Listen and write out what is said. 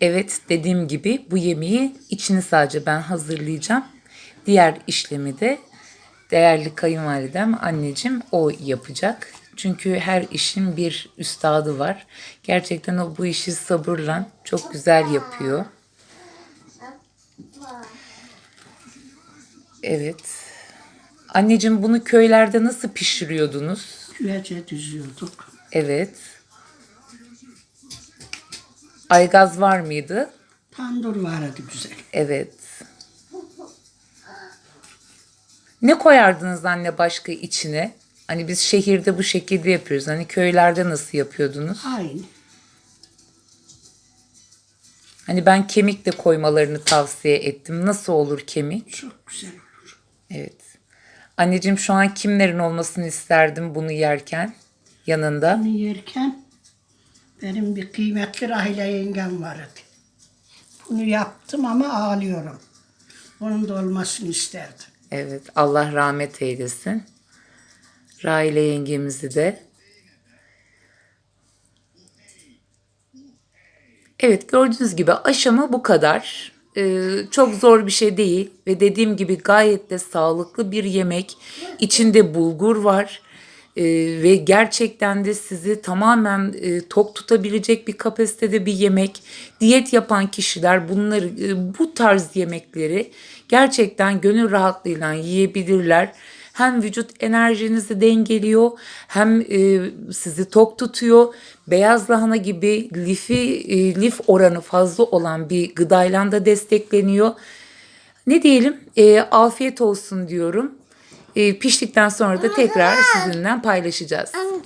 Evet dediğim gibi bu yemeği içini sadece ben hazırlayacağım. Diğer işlemi de değerli kayınvalidem anneciğim o yapacak. Çünkü her işin bir üstadı var. Gerçekten o bu işi sabırla çok güzel yapıyor. Evet. Anneciğim bunu köylerde nasıl pişiriyordunuz? Güvece düzüyorduk. Evet. Aygaz var mıydı? Tandır vardı güzel. Evet. Ne koyardınız anne başka içine? Hani biz şehirde bu şekilde yapıyoruz. Hani köylerde nasıl yapıyordunuz? Aynı. Hani ben kemik de koymalarını tavsiye ettim. Nasıl olur kemik? Çok güzel olur. Evet. Anneciğim şu an kimlerin olmasını isterdim bunu yerken? Yanında. Bunu yerken benim bir kıymetli Rahile yengem vardı. Bunu yaptım ama ağlıyorum. Onun da olmasını isterdim. Evet. Allah rahmet eylesin. Raile yengemizi de. Evet gördüğünüz gibi aşamı bu kadar. Ee, çok zor bir şey değil ve dediğim gibi gayet de sağlıklı bir yemek. İçinde bulgur var Ee, ve gerçekten de sizi tamamen e, tok tutabilecek bir kapasitede bir yemek. Diyet yapan kişiler bunları e, bu tarz yemekleri gerçekten gönül rahatlığıyla yiyebilirler hem vücut enerjinizi dengeliyor hem e, sizi tok tutuyor. Beyaz lahana gibi lifi e, lif oranı fazla olan bir gıdayla da destekleniyor. Ne diyelim? E, afiyet olsun diyorum. E, piştikten sonra da tekrar sizinle paylaşacağız.